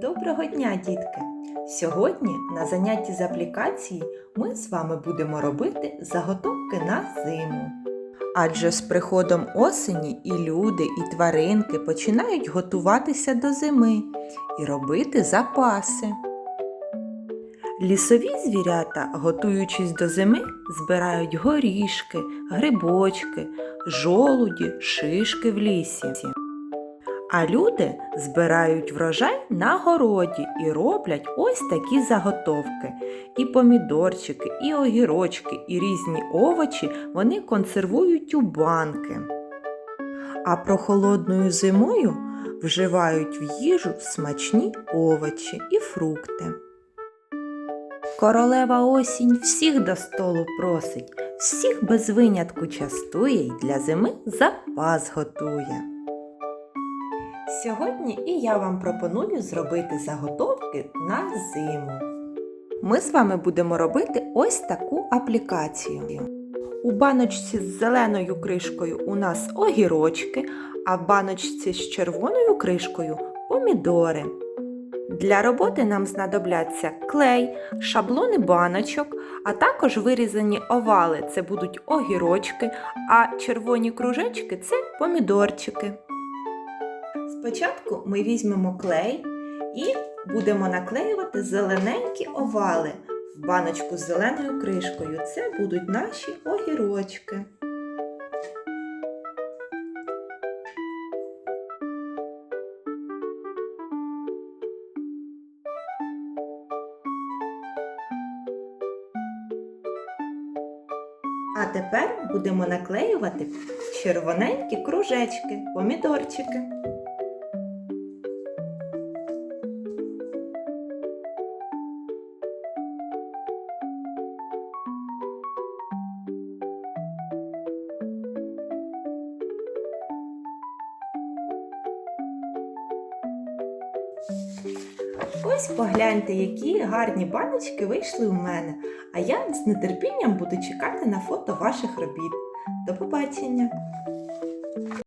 Доброго дня, дітки! Сьогодні на занятті з аплікації ми з вами будемо робити заготовки на зиму. Адже з приходом осені і люди, і тваринки починають готуватися до зими і робити запаси. Лісові звірята, готуючись до зими, збирають горішки, грибочки, жолуді, шишки в лісі. А люди збирають врожай на городі і роблять ось такі заготовки. І помідорчики, і огірочки, і різні овочі вони консервують у банки. А прохолодною зимою вживають в їжу смачні овочі і фрукти. Королева осінь всіх до столу просить, всіх без винятку частує й для зими запас готує. Сьогодні і я вам пропоную зробити заготовки на зиму. Ми з вами будемо робити ось таку аплікацію. У баночці з зеленою кришкою у нас огірочки, а в баночці з червоною кришкою помідори. Для роботи нам знадобляться клей, шаблони баночок, а також вирізані овали це будуть огірочки, а червоні кружечки це помідорчики. Спочатку ми візьмемо клей і будемо наклеювати зелененькі овали в баночку з зеленою кришкою. Це будуть наші огірочки. А тепер будемо наклеювати червоненькі кружечки, помідорчики. Ось погляньте, які гарні баночки вийшли у мене. А я з нетерпінням буду чекати на фото ваших робіт. До побачення!